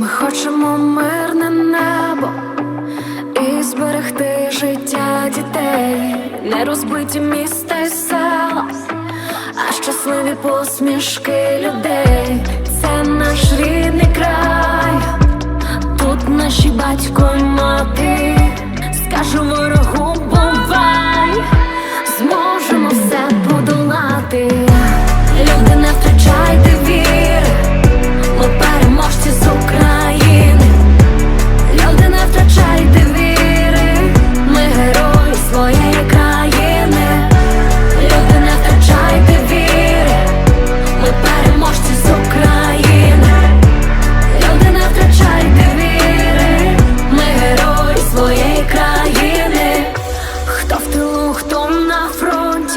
Ми хочемо мирне небо і зберегти життя дітей, не розбиті міста й села, а щасливі посмішки людей. Це наш рідний край, тут наші батько й мати. Скажу ворогу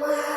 Wow.